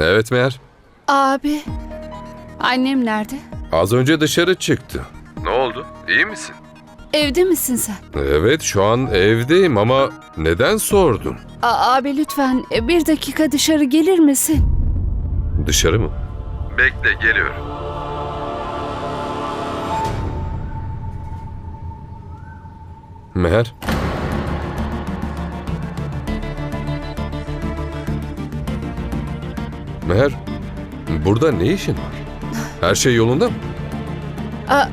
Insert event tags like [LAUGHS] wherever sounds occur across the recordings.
Evet Meğer. Abi, annem nerede? Az önce dışarı çıktı. Ne oldu? İyi misin? Evde misin sen? Evet şu an evdeyim ama neden sordun? A- abi lütfen e, bir dakika dışarı gelir misin? Dışarı mı? Bekle geliyorum. Meher. Meher, burada ne işin var? Her şey yolunda mı? A-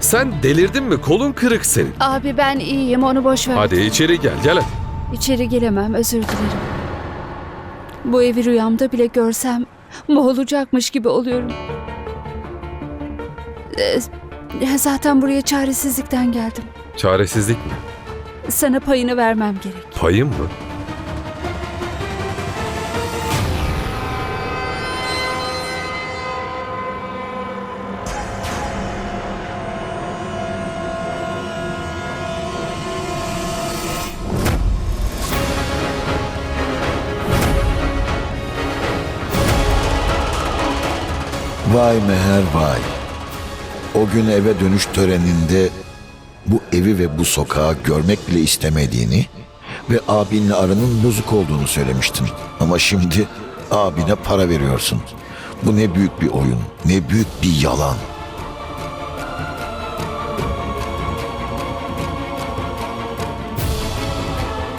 Sen delirdin mi? Kolun kırık senin. Abi ben iyiyim onu boş ver. Hadi içeri gel, gel hadi. İçeri gelemem özür dilerim. Bu evi rüyamda bile görsem boğulacakmış gibi oluyorum. Ee, zaten buraya çaresizlikten geldim. Çaresizlik mi? Sana payını vermem gerek. Payım mı? Vay meher vay. O gün eve dönüş töreninde bu evi ve bu sokağı görmek bile istemediğini ve abinle aranın bozuk olduğunu söylemiştin. Ama şimdi abine para veriyorsun. Bu ne büyük bir oyun, ne büyük bir yalan.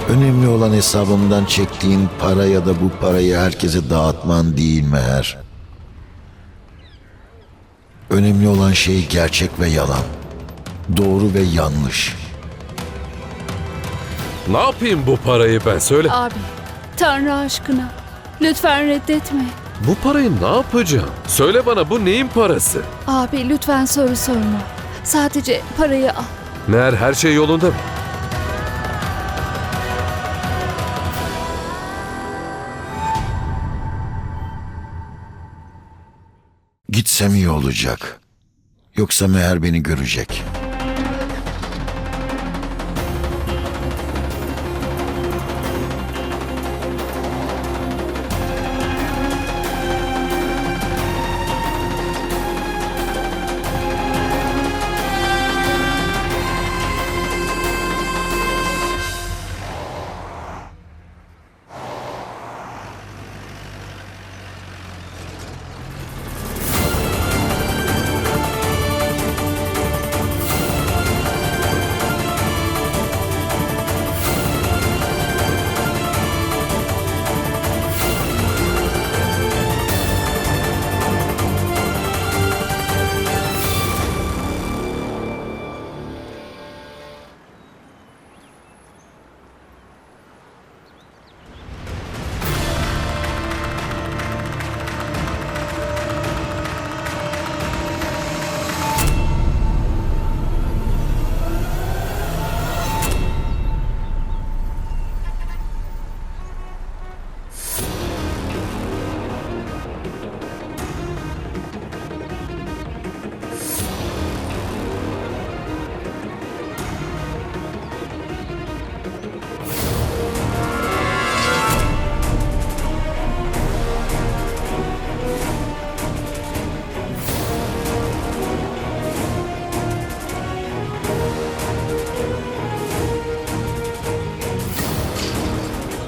Önemli olan hesabımdan çektiğin para ya da bu parayı herkese dağıtman değil meğer. Önemli olan şey gerçek ve yalan. Doğru ve yanlış. Ne yapayım bu parayı ben? Söyle. Abi, Tanrı aşkına lütfen reddetme. Bu parayı ne yapacağım? Söyle bana bu neyin parası? Abi lütfen soru sorma. Sadece parayı al. Meğer her şey yolunda mı? Gitsem iyi olacak. Yoksa meğer beni görecek.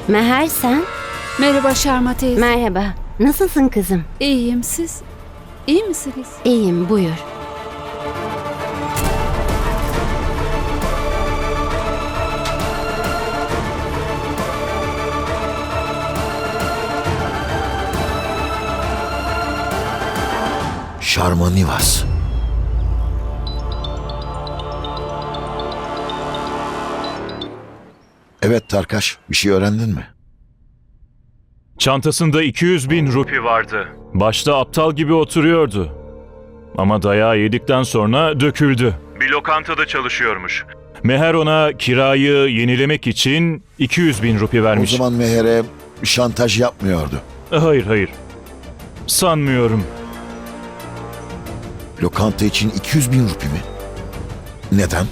Meher sen? Merhaba Şarma teyze. Merhaba. Nasılsın kızım? İyiyim siz. İyi misiniz? İyiyim buyur. Şarmanivas. Evet Tarkaş, bir şey öğrendin mi? Çantasında 200 bin rupi vardı. Başta aptal gibi oturuyordu. Ama dayağı yedikten sonra döküldü. Bir lokantada çalışıyormuş. Meher ona kirayı yenilemek için 200 bin rupi O vermiş. zaman Meher'e şantaj yapmıyordu. Hayır hayır. Sanmıyorum. Lokanta için 200 bin rupi mi? Neden?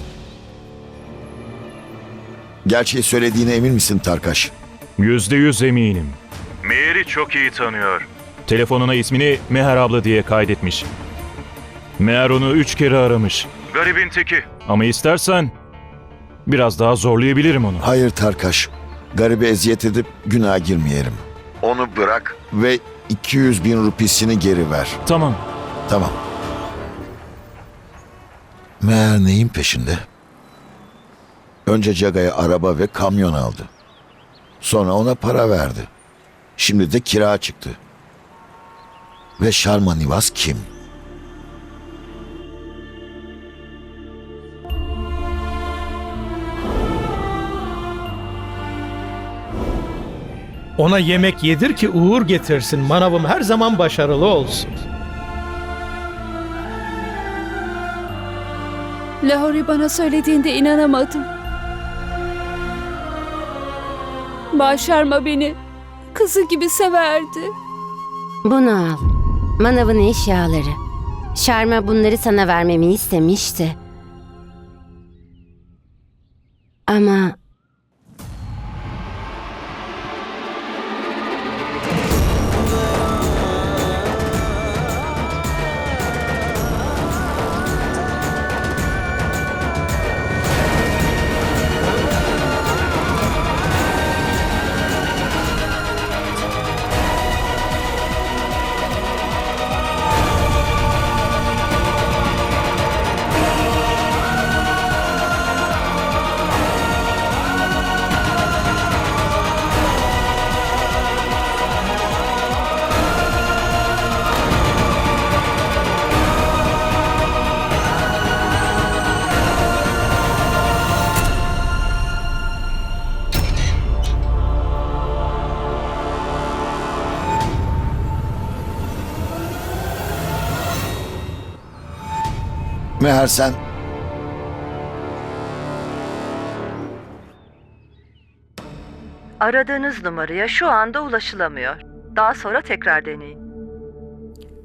Gerçeği söylediğine emin misin Tarkaş? Yüzde yüz eminim. Meher'i çok iyi tanıyor. Telefonuna ismini Meher abla diye kaydetmiş. Meher onu üç kere aramış. Garibin teki. Ama istersen biraz daha zorlayabilirim onu. Hayır Tarkaş. Garibe eziyet edip günah girmeyelim. Onu bırak ve 200 bin rupisini geri ver. Tamam. Tamam. Meğer neyin peşinde? Önce Caga'ya araba ve kamyon aldı. Sonra ona para verdi. Şimdi de kira çıktı. Ve Sharma Nivas kim? Ona yemek yedir ki uğur getirsin. Manavım her zaman başarılı olsun. Lahori bana söylediğinde inanamadım. Başarma beni. Kızı gibi severdi. Bunu al. Manavın eşyaları. Şarma bunları sana vermemi istemişti. Ama Meğer sen Aradığınız numaraya şu anda ulaşılamıyor. Daha sonra tekrar deneyin.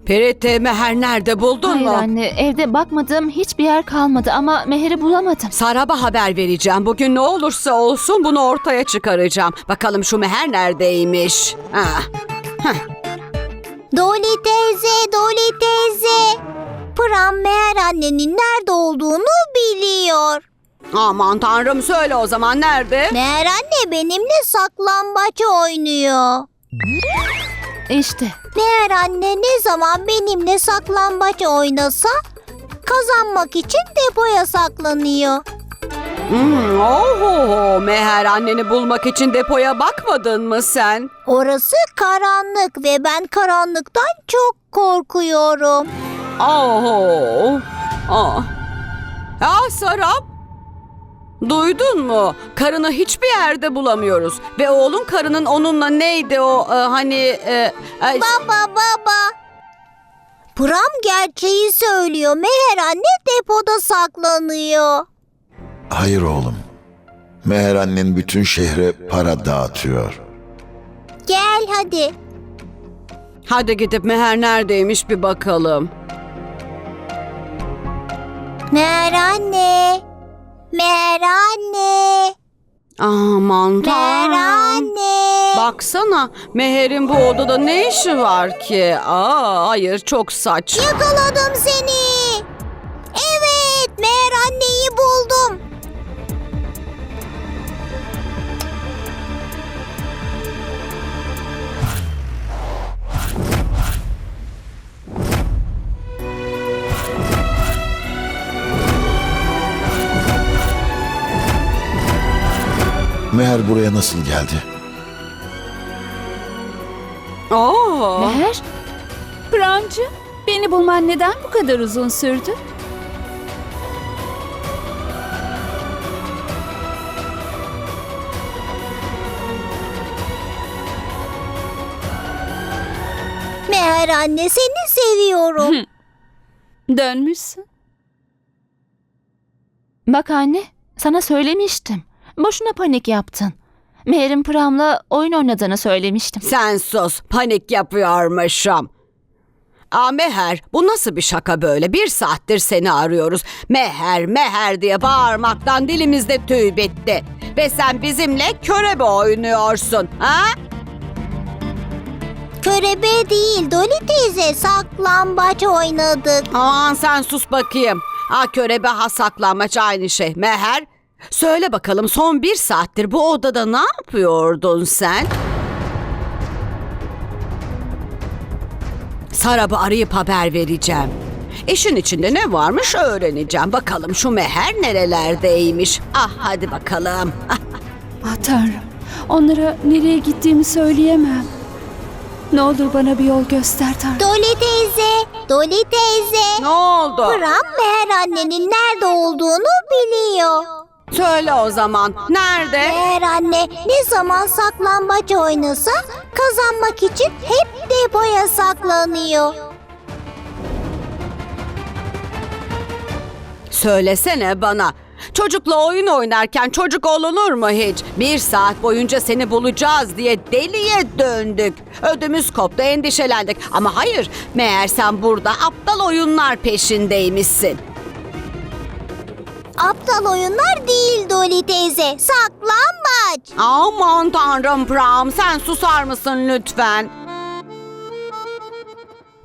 Perite Meher nerede buldun Hayır mu? anne evde bakmadığım hiçbir yer kalmadı ama Meher'i bulamadım. Sarab'a haber vereceğim. Bugün ne olursa olsun bunu ortaya çıkaracağım. Bakalım şu Meher neredeymiş? Ha. Doli teyze, Doli teyze. Pram meğer annenin nerede olduğunu biliyor. Aman tanrım söyle o zaman nerede? Meğer anne benimle saklambaç oynuyor. İşte Meğer anne ne zaman benimle saklambaç oynasa kazanmak için depoya saklanıyor. Hmm, oho, Meher anneni bulmak için depoya bakmadın mı sen? Orası karanlık ve ben karanlıktan çok korkuyorum. Oho. Aa. Ya Sarap. Duydun mu? Karını hiçbir yerde bulamıyoruz. Ve oğlun karının onunla neydi o e, hani... e, e, Baba baba. Pram gerçeği söylüyor. Meğer anne depoda saklanıyor. hayır oğlum. Meğer annen bütün şehre para dağıtıyor. Gel hadi. Hadi gidip Meher neredeymiş bir bakalım. Meğer anne. Meğer anne. Aman Meğer tanrım. anne. Baksana Meher'in bu odada ne işi var ki? Aa, hayır çok saç. Yakaladım seni. Evet, meğer anneyi buldum. Meğer buraya nasıl geldi? Aa, Meher? Pramcı, beni bulman neden bu kadar uzun sürdü? Meğer anne seni seviyorum. [LAUGHS] Dönmüşsün. bak anne sana söylemiştim. Boşuna panik yaptın. Meher'in Pram'la oyun oynadığını söylemiştim. sen sus panik yapıyormuşum. Aa Meher bu nasıl bir şaka böyle? Bir saattir seni arıyoruz. Meher meher diye bağırmaktan dilimizde tüy bitti. Ve sen bizimle körebe oynuyorsun. Ha? Körebe değil Doli teyze saklambaç oynadık. Aman sen sus bakayım. Ha körebe ha saklanmaç aynı şey. Meher söyle bakalım son bir saattir bu odada ne yapıyordun sen? Sarab'ı arayıp haber vereceğim. İşin içinde ne varmış öğreneceğim. Bakalım şu meher nerelerdeymiş. Ah hadi bakalım. [LAUGHS] Ah, Tanrım. Onlara nereye gittiğimi söyleyemem. Ne olur bana bir yol göster Tanrım. Doli teyze, Doli teyze. ne oldu? Pram Meher annenin nerede olduğunu biliyor. Söyle o zaman. Nerede? Meher anne ne zaman saklambaç oynasa kazanmak için hep depoya saklanıyor. Söylesene bana. Çocukla oyun oynarken çocuk olunur mu hiç? Bir saat boyunca seni bulacağız diye deliye döndük. Ödümüz koptu, endişelendik. Ama hayır, meğer sen burada aptal oyunlar peşindeymişsin. Aptal oyunlar değil Doli teyze. Saklambaç. Aman tanrım Pram, sen susar mısın lütfen?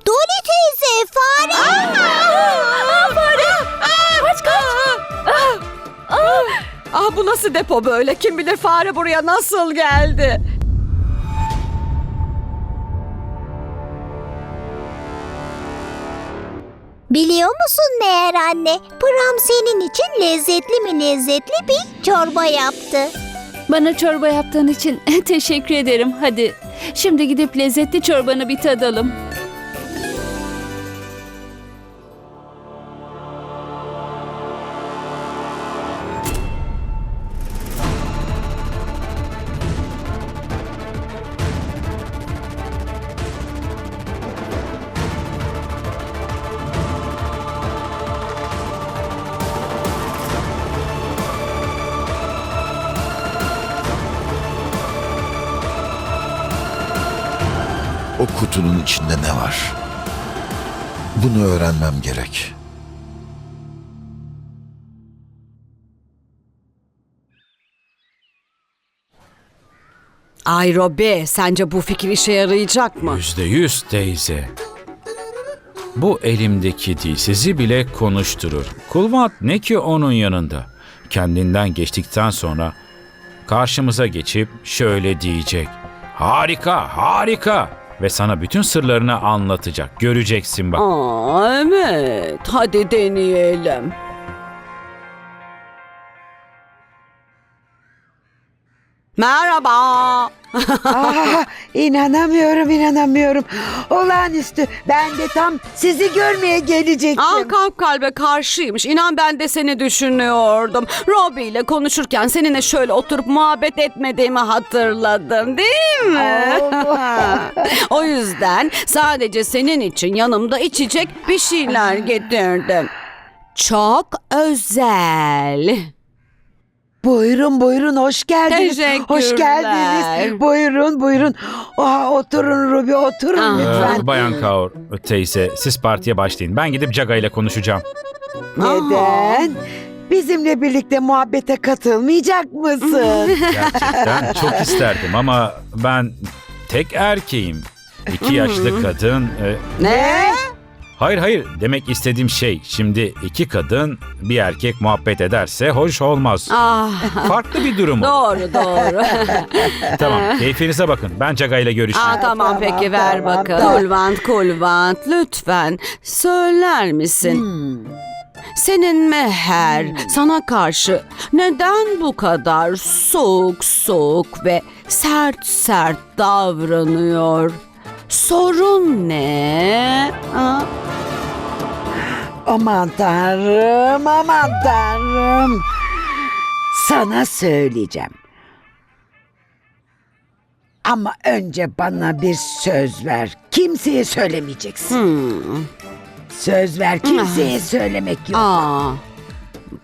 Doli teyze fare. Kaç kaç! Ah bu nasıl depo böyle? Kim bilir fare buraya nasıl geldi? Biliyor musun Meher anne? Pram senin için lezzetli mi lezzetli bir çorba yaptı. Bana çorba yaptığın için [LAUGHS] teşekkür ederim. Hadi şimdi gidip lezzetli çorbanı bir tadalım. O kutunun içinde ne var? Bunu öğrenmem gerek. Ay Robi, sence bu fikir işe yarayacak mı? Yüzde yüz teyze. Bu elimdeki dil sizi bile konuşturur. Kulvat ne ki onun yanında? Kendinden geçtikten sonra karşımıza geçip şöyle diyecek. Harika, harika. Ve sana bütün sırlarını anlatacak. Göreceksin bak. Aa, evet. Hadi deneyelim. Merhaba. Aa, inanamıyorum inanamıyorum. Olağanüstü. Ben de tam sizi görmeye gelecektim. Aa, kalp kalbe karşıymış. İnan ben de seni düşünüyordum. Robbie ile konuşurken seninle şöyle oturup muhabbet etmediğimi hatırladım değil mi? [LAUGHS] o yüzden sadece senin için yanımda içecek bir şeyler getirdim. Çok özel. Buyurun buyurun hoş geldiniz. Teşekkürler. Hoş geldiniz. Buyurun buyurun. Aa, oturun Ruby oturun Ah. lütfen. Ee, Bayan Kaur, teyze siz partiye başlayın. Ben gidip Caga ile konuşacağım. Neden? Bizimle birlikte muhabbete katılmayacak mısın? [LAUGHS] Gerçekten çok isterdim ama ben tek erkeğim. İki yaşlı kadın... e, Ne? Hayır hayır demek istediğim şey şimdi iki kadın bir erkek muhabbet ederse hoş olmaz. Ah, Farklı bir durum o. doğru doğru. [LAUGHS] Tamam [LAUGHS] keyfinize bakın ben Caga ile görüşeyim. Aa, tamam peki ver tamam, bakalım. tamam. Kulvant Kulvant lütfen söyler misin? Hmm. Senin meher sana karşı neden bu kadar soğuk soğuk ve sert sert davranıyor? Sorun ne? Ha? Aman tanrım aman tanrım. Sana söyleyeceğim. Ama önce bana bir söz ver. Kimseye söylemeyeceksin. Hmm. Söz ver kimseye söylemek yok. Aa,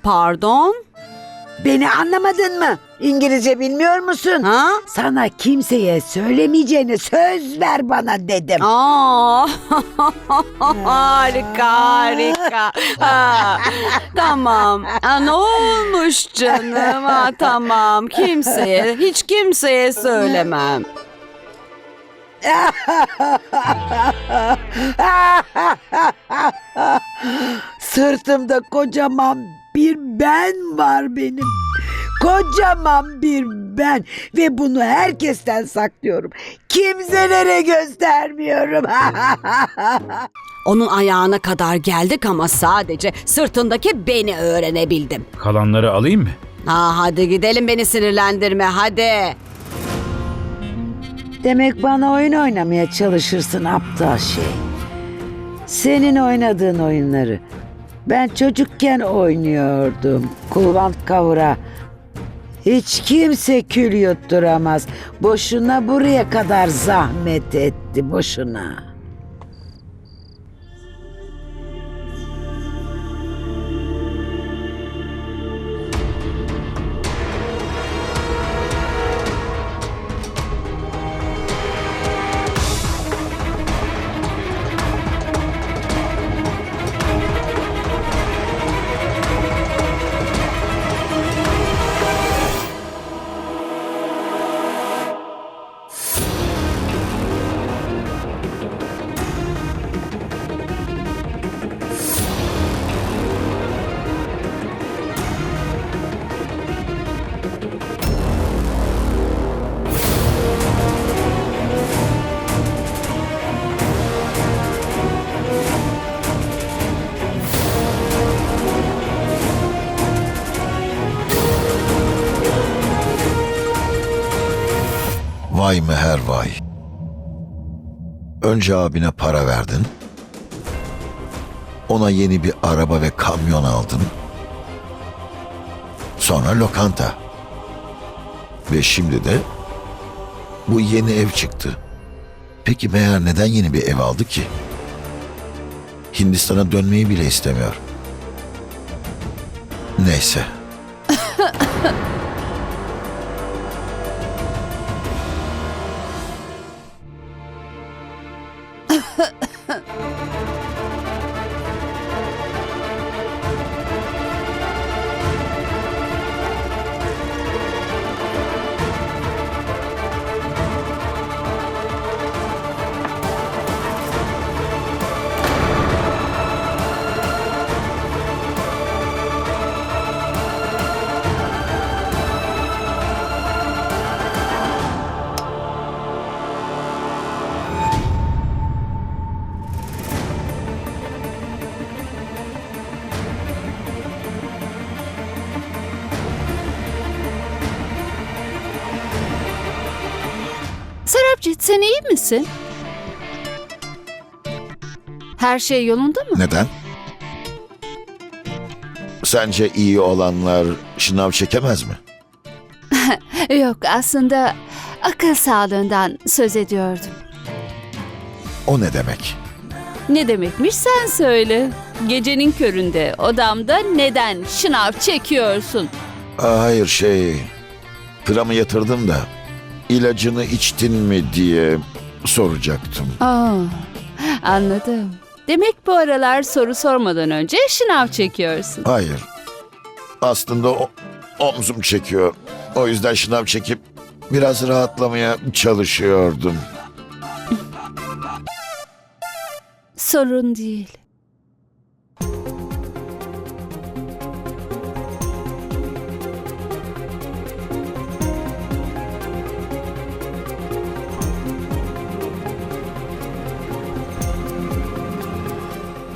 pardon? Beni anlamadın mı? İngilizce bilmiyor musun? Ha? Sana kimseye söylemeyeceğini söz ver bana dedim. Aa, [LAUGHS] harika harika. [LAUGHS] Ha, tamam. Ha, ne olmuş canım? Ha, tamam. Kimseye, hiç kimseye söylemem. [LAUGHS] Sırtımda kocaman bir ben var benim. Kocaman bir ben ve bunu herkesten saklıyorum. Kimselere göstermiyorum. [LAUGHS] Onun ayağına kadar geldik ama sadece sırtındaki beni öğrenebildim. Kalanları alayım mı? Ha hadi gidelim beni sinirlendirme hadi. Demek bana oyun oynamaya çalışırsın aptal şey. Senin oynadığın oyunları ben çocukken oynuyordum. Kulvant kavura. Hiç kimse kül yutturamaz. Boşuna buraya kadar zahmet etti boşuna. Vay meher vay. Önce abine para verdin. Ona yeni bir araba ve kamyon aldın. Sonra lokanta. Ve şimdi de bu yeni ev çıktı. Peki meğer neden yeni bir ev aldı ki? Hindistan'a dönmeyi bile istemiyor. Neyse. [LAUGHS] misin? Her şey yolunda mı? Neden? Sence iyi olanlar şınav çekemez mi? [LAUGHS] Yok aslında akıl sağlığından söz ediyordum. O ne demek? Ne demekmiş sen söyle. Gecenin köründe odamda neden şınav çekiyorsun? Aa, hayır şey... Pramı yatırdım da ilacını içtin mi diye soracaktım. Aa, anladım. Demek bu aralar soru sormadan önce şınav çekiyorsun. Hayır. Aslında o, omzum çekiyor. O yüzden şınav çekip biraz rahatlamaya çalışıyordum. Sorun değil.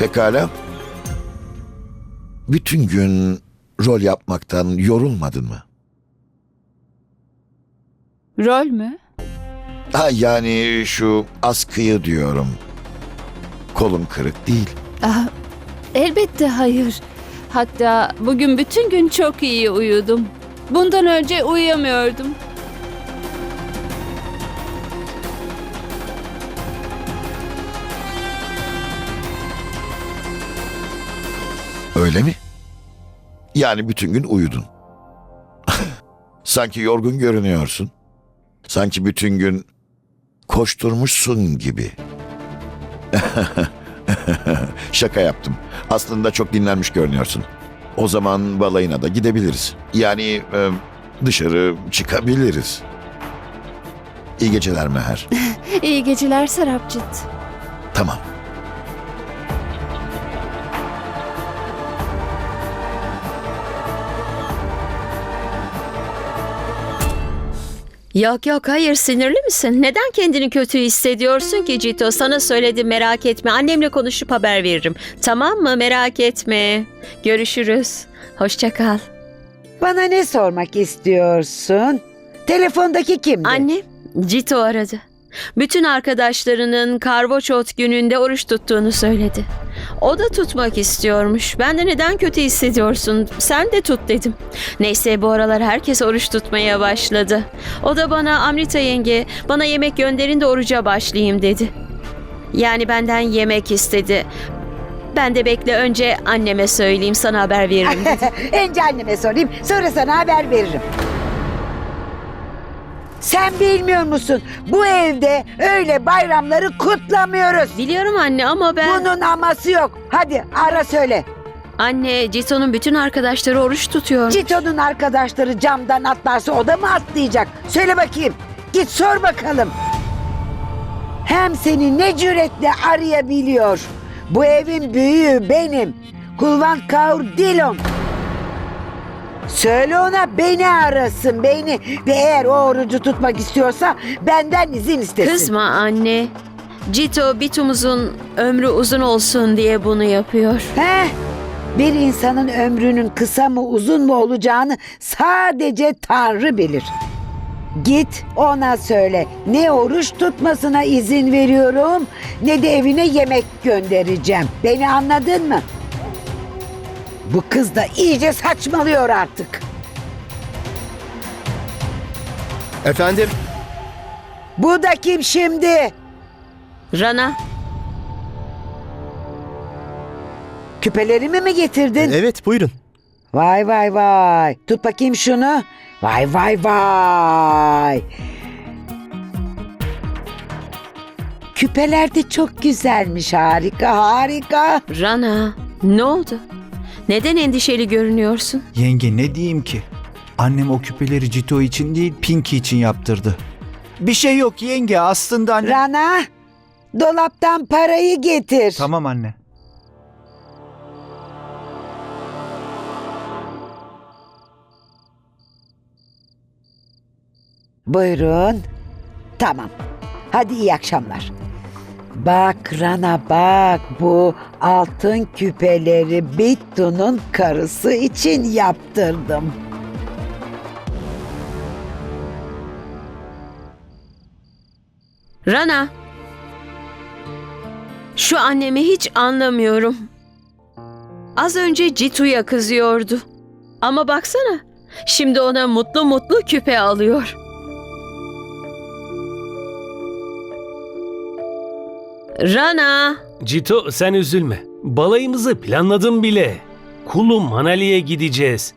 Pekala. Bütün gün rol yapmaktan yorulmadın mı? Rol mü? Ha yani şu askıyı diyorum. Kolum kırık değil. Ah, elbette hayır. Hatta bugün bütün gün çok iyi uyudum. Bundan önce uyuyamıyordum. Öyle mi? Yani bütün gün uyudun. [LAUGHS] Sanki yorgun görünüyorsun. Sanki bütün gün koşturmuşsun gibi. [LAUGHS] Şaka yaptım. Aslında çok dinlenmiş görünüyorsun. O zaman balayına da gidebiliriz. Yani e, dışarı çıkabiliriz. İyi geceler Meher. [LAUGHS] İyi geceler Sarapcit. tamam. Yok yok hayır sinirli misin? Neden kendini kötü hissediyorsun ki Cito? Sana söyledim merak etme. Annemle konuşup haber veririm. Tamam mı? Merak etme. Görüşürüz. Hoşça kal. Bana ne sormak istiyorsun? Telefondaki kimdi? Anne, Cito aradı. Bütün arkadaşlarının karvoçot gününde oruç tuttuğunu söyledi. O da tutmak istiyormuş. Ben de neden kötü hissediyorsun? Sen de tut dedim. Neyse bu aralar herkes oruç tutmaya başladı. O da bana Amrita yenge bana yemek gönderin de oruca başlayayım dedi. Yani benden yemek istedi. Ben de bekle önce anneme söyleyeyim sana haber veririm. [LAUGHS] Önce anneme sorayım sonra sana haber veririm. Sen bilmiyor musun? Bu evde öyle bayramları kutlamıyoruz. Biliyorum anne ama ben... Bunun aması yok. Hadi ara söyle. Anne Cito'nun bütün arkadaşları oruç tutuyor. Cito'nun arkadaşları camdan atlarsa o da mı atlayacak? Söyle bakayım. Git sor bakalım. Hem seni ne cüretle arayabiliyor. Bu evin büyüğü benim. Kulvan Kaur Dilon. Söyle ona beni arasın beni ve eğer o orucu tutmak istiyorsa benden izin istesin. Kızma anne. Cito Bitum'uzun ömrü uzun olsun diye bunu yapıyor. He? Bir insanın ömrünün kısa mı uzun mu olacağını sadece Tanrı bilir. Git ona söyle. Ne oruç tutmasına izin veriyorum ne de evine yemek göndereceğim. Beni anladın mı? Bu kız da iyice saçmalıyor artık. Efendim? Bu da kim şimdi? Rana, Küpelerimi mi getirdin? Evet buyurun. Vay vay vay. Tut bakayım şunu. Vay vay vay. Küpeler de çok güzelmiş. Harika harika. Rana ne oldu? Neden endişeli görünüyorsun? Yenge ne diyeyim ki? Annem o küpeleri Cito için değil Pinky için yaptırdı. Bir şey yok yenge aslında anne... Rana dolaptan parayı getir. Tamam anne. Buyurun. Tamam. Hadi iyi akşamlar. Bak Rana bak bu altın küpeleri Bittu'nun karısı için yaptırdım. Rana. Şu annemi hiç anlamıyorum. Az önce Citu'ya kızıyordu. Ama baksana. Şimdi ona mutlu mutlu küpe alıyor. Rana. Cito sen üzülme. Balayımızı planladım bile. Kulu Manali'ye gideceğiz.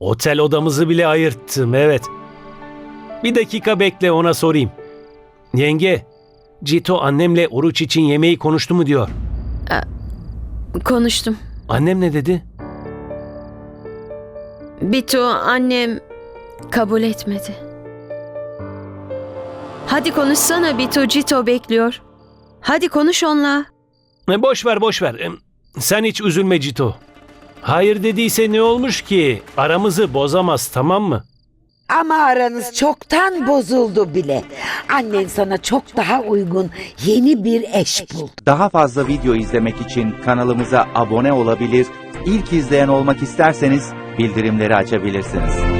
Otel odamızı bile ayırttım evet. Bir dakika bekle ona sorayım. Yenge, Cito annemle oruç için yemeği konuştu mu diyor. Konuştum. Annem ne dedi? Bitu annem kabul etmedi. Hadi konuşsana Bitu Cito bekliyor. Hadi konuş onunla. E, boş ver boş ver. Em, Sen hiç üzülme Cito. Hayır dediyse ne olmuş ki? Aramızı bozamaz tamam mı? Ama aranız çoktan bozuldu bile. Annen sana çok daha uygun yeni bir eş buldu. Daha fazla video izlemek için kanalımıza abone olabilir, ilk izleyen olmak isterseniz bildirimleri açabilirsiniz.